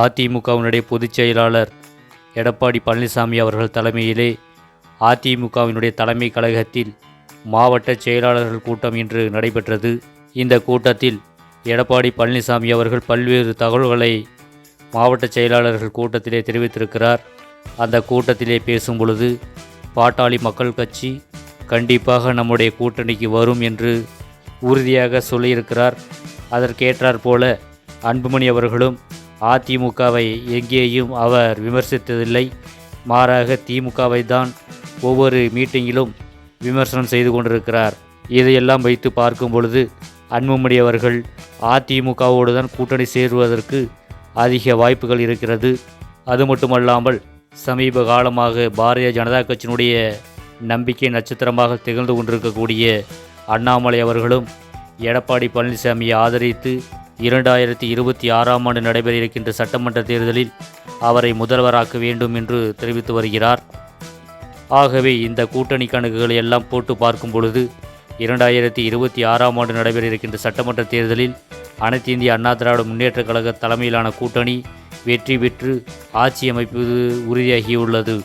அதிமுகவினுடைய பொதுச் செயலாளர் எடப்பாடி பழனிசாமி அவர்கள் தலைமையிலே அதிமுகவினுடைய தலைமை கழகத்தில் மாவட்ட செயலாளர்கள் கூட்டம் இன்று நடைபெற்றது. இந்த கூட்டத்தில் எடப்பாடி பழனிசாமி அவர்கள் பல்வேறு தகவல்களை மாவட்ட செயலாளர்கள் கூட்டத்திலே தெரிவித்திருக்கிறார். அந்த கூட்டத்திலே பேசும் பொழுது பாட்டாளி மக்கள் கட்சி கண்டிப்பாக நம்முடைய கூட்டணிக்கு வரும் என்று உறுதியாக சொல்லியிருக்கிறார். அதற்கேற்றாற் போல அன்புமணி அவர்களும் அதிமுகவை எங்கேயும் அவர் விமர்சித்ததில்லை. மாறாக திமுகவை தான் ஒவ்வொரு மீட்டிங்கிலும் விமர்சனம் செய்து கொண்டிருக்கிறார். இதையெல்லாம் வைத்து பார்க்கும் பொழுது அன்புமணி அவர்கள் அதிமுகவோடு தான் கூட்டணி சேருவதற்கு அதிக வாய்ப்புகள் இருக்கிறது. அது மட்டுமல்லாமல் சமீப காலமாக பாரதிய ஜனதா கட்சியினுடைய நம்பிக்கை நட்சத்திரமாக திகழ்ந்து கொண்டிருக்கக்கூடிய அண்ணாமலை அவர்களும் எடப்பாடி பழனிசாமியை ஆதரித்து இரண்டாயிரத்தி இருபத்தி ஆறாம் ஆண்டு நடைபெற இருக்கின்ற சட்டமன்ற தேர்தலில் அவரை முதல்வராக்க வேண்டும் என்று தெரிவித்து வருகிறார். ஆகவே இந்த கூட்டணி கணக்குகளை எல்லாம் போட்டு பார்க்கும் பொழுது இரண்டாயிரத்தி இருபத்தி ஆறாம் ஆண்டு நடைபெற இருக்கின்ற சட்டமன்ற தேர்தலில் அனைத்து இந்திய அண்ணா திராவிட முன்னேற்றக் கழக தலைமையிலான கூட்டணி வெற்றி பெற்று ஆட்சி அமைப்பது உறுதியாகியுள்ளது.